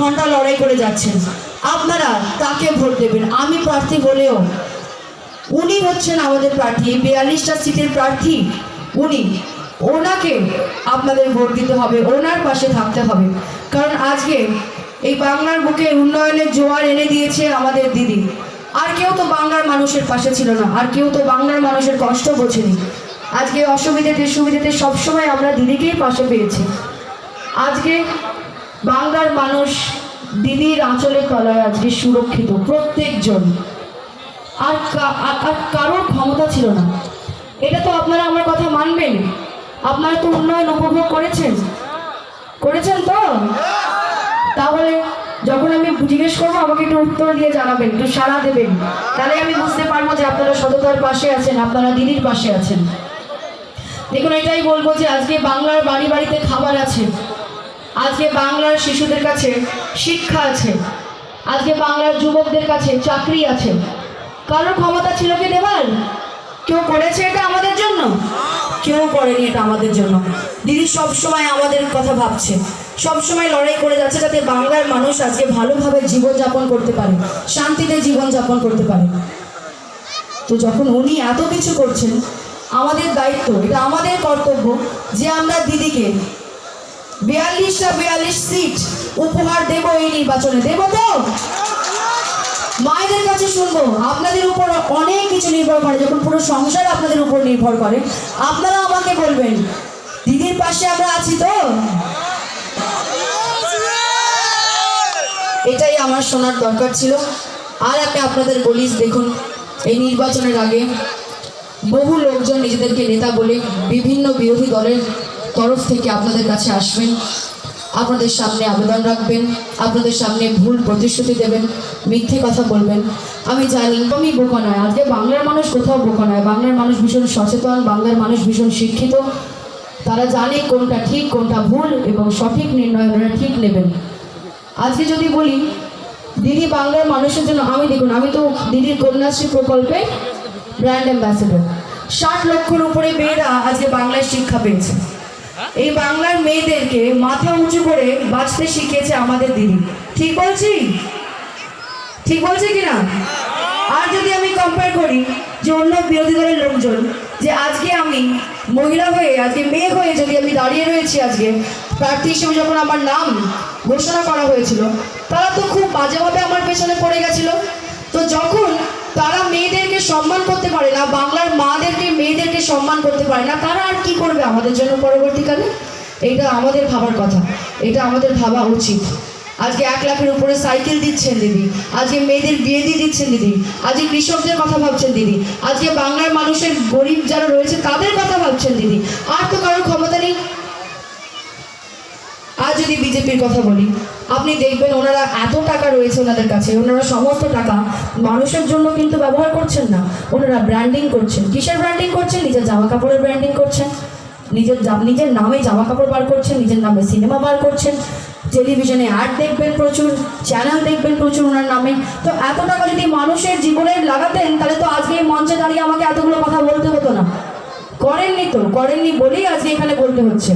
ঘণ্টা লড়াই করে যাচ্ছেন। আপনারা তাকে ভোট দেবেন। আমি প্রার্থী হলেও উনি হচ্ছেন আমাদের প্রার্থী, বিয়াল্লিশটা সিটের প্রার্থী। উনি, ওনাকে আপনাদের ভোট দিতে হবে, ওনার পাশে থাকতে হবে। কারণ আজকে এই বাংলার বুকে উন্নয়নের জোয়ার এনে দিয়েছে আমাদের দিদি। আর কেউ তো বাংলার মানুষের পাশে ছিল না, আর কেউ তো বাংলার মানুষের কষ্ট বোঝেনি। আজকে অসুবিধাতে সুবিধাতে সবসময় আমরা দিদিকেই পাশে পেয়েছি। আজকে বাংলার মানুষ দিদির আঁচলের তলায় আজকে সুরক্ষিত, প্রত্যেকজন। আর আর কারোর ক্ষমতা ছিল না। এটা তো আপনারা আমার কথা মানবেন। আপনারা তো উন্নয়ন উপভোগ করেছেন। করেছেন তো? তাহলে যখন আমি জিজ্ঞেস করব, আমাকে একটু উত্তর দিয়ে জানাবেন, একটু সাড়া দেবেন। তাহলে আমি বুঝতে পারব যে আপনারা সততার পাশে আছেন, আপনারা দিদির পাশে আছেন। দেখুন, এটাই বলব যে আজকে বাংলার বাড়ি বাড়িতে খাবার আছে। আজকে বাংলার শিশুদের কাছে শিক্ষা আছে। আজকে বাংলার যুবকদের কাছে চাকরি আছে। কারোর ক্ষমতা ছিল কি দেবার? কেউ করেছে এটা আমাদের জন্য? কেউ করেনি এটা আমাদের জন্য দিদি সবসময় আমাদের কথা ভাবছে। সবসময় লড়াই করে যাচ্ছে যাতে বাংলার মানুষ আজকে ভালোভাবে জীবনযাপন করতে পারে, শান্তিতে জীবনযাপন করতে পারে। তো যখন উনি এত কিছু করছেন, আমাদের দায়িত্ব, এটা আমাদের কর্তব্য যে আমরা দিদিকে বিয়াল্লিশটা বিয়াল্লিশ সিট উপহার দেব এই নির্বাচনে। দেব তো? মায়েদের কাছে শুনব। আপনাদের উপর অনেক কিছু নির্ভর করে, যখন পুরো সংসার আপনাদের উপর নির্ভর করে। আপনারা আমাকে বলবেন, দিদির পাশে আমরা আছি তো? এটাই আমার শোনার দরকার ছিল। আর আমি আপনাদের বলিস, দেখুন, এই নির্বাচনের আগে বহু লোকজন নিজেদেরকে নেতা বলে বিভিন্ন বিরোধী দলের তরফ থেকে আপনাদের কাছে আসবেন। আপনাদের সামনে আবেদন রাখবেন। আপনাদের সামনে ভুল প্রতিশ্রুতি দেবেন। মিথ্যে কথা বলবেন। আমি জানি, আমি বোকা নয়। আজকে বাংলার মানুষ কোথাও বোকা নয়। বাংলার মানুষ ভীষণ সচেতন, বাংলার মানুষ ভীষণ শিক্ষিত। তারা জানে কোনটা ঠিক, কোনটা ভুল এবং সঠিক নির্ণয় ওনারা ঠিক নেবেন। আজকে যদি বলি, দিদি বাংলার মানুষের জন্য, আমি দেখুন, আমি তো দিদির কন্যাশ্রী প্রকল্পে ব্র্যান্ড অ্যাম্বাসেডর ষাট লক্ষর উপরে মেয়েরা আজকে বাংলায় শিক্ষা পেয়েছে। এই বাংলার মেয়েদেরকে মাথা উঁচু করে বাঁচতে শিখিয়েছে আমাদের দিদি। ঠিক বলছি? ঠিক বলছি কিনা আর যদি আমি কম্পেয়ার করি যে অন্য বিরোধী দলের লোকজন, যে আজকে আমি মহিলা হয়ে, আজকে মেয়ে হয়ে যদি আমি দাঁড়িয়ে রয়েছি আজকে, প্রার্থী হিসেবে যখন আমার নাম ঘোষণা করা হয়েছিল, তারা তো খুব বাজেভাবে আমার পেছনে পড়ে গেছিল। তো যখন সম্মান করতে পারে না, তারা আর কি করবে আমাদের জন্য পরবর্তীকালে? এটা আমাদের ভাবার কথা এটা আমাদের ভাবা উচিত। আজকে এক লাখের উপরে সাইকেল দিচ্ছেন দিদি, আজকে মেয়েদের বিয়ে দিয়ে দিচ্ছেন দিদি, আজকে কৃষকদের কথা ভাবছেন দিদি, আজকে বাংলার মানুষের গরিব যারা রয়েছে তাদের কথা ভাবছেন দিদি। আর তো কারোর ক্ষমতা নেই যদি বিজেপির কথা বলি, আপনি দেখবেন ওনারা এত টাকা রয়েছে ওনাদের কাছে, ওনারা সমস্ত টাকা মানুষের জন্য কিন্তু ব্যবহার করছেন না। ওনারা ব্র্যান্ডিং করছেন। কিসের ব্র্যান্ডিং করছেন? নিজের জামা কাপড়ের ব্র্যান্ডিং করছেন। নিজের নিজের নামে জামা কাপড় বার করছেন, নিজের নামে সিনেমা বার করছেন। টেলিভিশনে অ্যাড দেখবেন প্রচুর চ্যানেল দেখবেন প্রচুর ওনার নামে। তো এত টাকা যদি মানুষের জীবনে লাগাতেন, তাহলে তো আজকে এই মঞ্চে দাঁড়িয়ে আমাকে এতগুলো কথা বলতে হতো না। করেননি তো, করেননি বলেই আজকে এখানে বলতে হচ্ছে।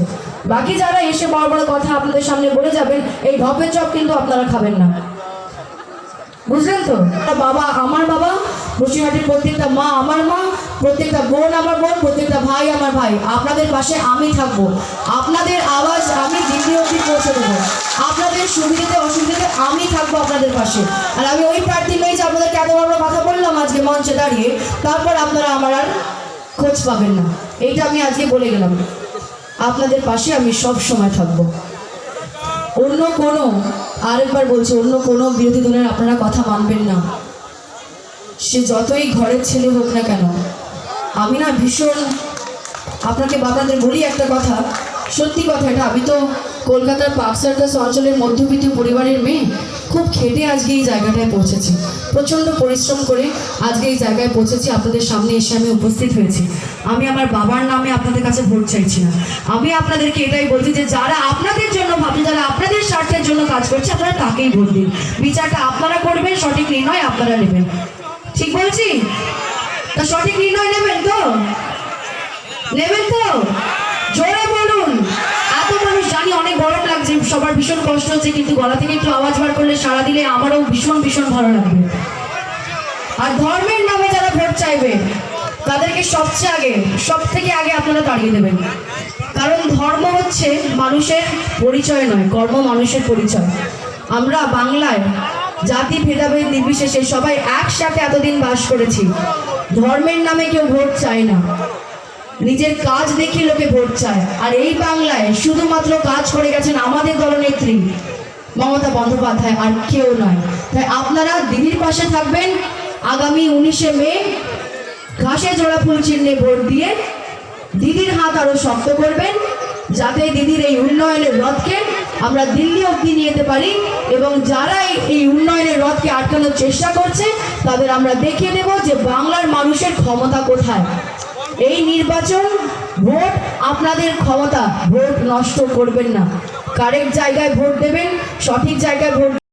বাকি যারা এসে বড় বড় কথা আপনাদের সামনে বলে যাবেন, এই ঢপের চপ কিন্তু আপনারা খাবেন না। বুঝলেন তো? বাবা আমার বাবা, বসিরহাটের প্রত্যেকটা মা আমার মা, প্রত্যেকটা বোন আমার বোন, প্রত্যেকটা ভাই আমার ভাই। আপনাদের পাশে আমি থাকব। আপনাদের আওয়াজ আমি দিল্লি অব্দি পৌঁছে দেবো। আপনাদের সুবিধাতে, অসুবিধাতে আমি থাকব আপনাদের পাশে। আর আমি ওই প্রার্থী নই যে আপনাদেরকে এত বড় বড় কথা বললাম আজকে মঞ্চে দাঁড়িয়ে, তারপর আপনারা আমার আর খোঁজ পাবেন না। এইটা আমি আজকে বলে গেলাম। আপনাদের পাশে আমি সব সময় থাকব। অন্য কোনো, আরেকবার বলছি, অন্য কোনো বিরোধী দলের আপনারা কথা মানবেন না। সে যতই ঘরের ছেলে হোক না কেন, আমি না ভীষণ আপনাকে আপনাদের বলি একটা কথা। সত্যি কথা এটা, আমি তো কলকাতার পার্ক অঞ্চলের মধ্যবিত্ত পরিবারের মেয়ে খেটে আজকে এই জায়গাটায় পৌঁছেছি। প্রচণ্ড পরিশ্রম করে আজকে এই জায়গায় পৌঁছেছি, আপনাদের সামনে এসে আমি উপস্থিত হয়েছি। আমি আমার বাবার নামে আপনাদের কাছে ভোট চাইছি না। আমি আপনাদেরকে এটাই বলছি যে যারা আপনাদের জন্য ভাবছে, যারা আপনাদের স্বার্থের জন্য কাজ করছে, আপনারা তাকেই ভোট দিন। বিচারটা আপনারা করবেন, সঠিক নির্ণয় আপনারা নেবেন। ঠিক বলছি? তা সঠিক নির্ণয় নেবেন তো? নেবেন তো জোরে বলুন এত মানুষ জানি অনেক গরম লাগছে সবার ভীষণ কষ্ট হচ্ছে, কিন্তু গলা থেকে একটু আওয়াজ বার করলে সারা দিলে আমারও ভীষণ ভীষণ ভালো লাগবে আর ধর্মের নামে যারা ভোট চাইবে, তাদেরকে সবচেয়ে আগে সব থেকে আগে আপনারা তাড়িয়ে দেবেন। কারণ ধর্ম হচ্ছে মানুষের পরিচয় নয়, কর্ম মানুষের পরিচয়। আমরা বাংলায় জাতি, ভেদাভেদ, নির্বিশেষে সবাই একসাথে এতদিন বাস করেছি। ধর্মের নামে কেউ ভোট চায় না। নিজের কাজ দেখে লোকে ভোট চায়। আর এই বাংলায় শুধুমাত্র কাজ করে গেছেন আমাদের দলনেত্রী মমতা বন্দ্যোপাধ্যায়, আর কেউ নয়। তাই আপনারা দিদির পাশে থাকবেন। আগামী উনিশে মে ঘাসে জোড়া ফুল চিহ্নে ভোট দিয়ে দিদির হাত আরও শক্ত করবেন, যাতে দিদির এই উন্নয়নের রথকে আমরা দিল্লি অবধি নিয়ে যেতে পারি এবং যারা এই উন্নয়নের রথকে আটকানোর চেষ্টা করছে, তাদের আমরা দেখিয়ে দেব যে বাংলার মানুষের ক্ষমতা কোথায়। এই নির্বাচন ভোট আপনাদের ক্ষমতা, ভোট নষ্ট করবেন না। কারেক্ট জায়গায় ভোট দেবেন, সঠিক জায়গায় ভোট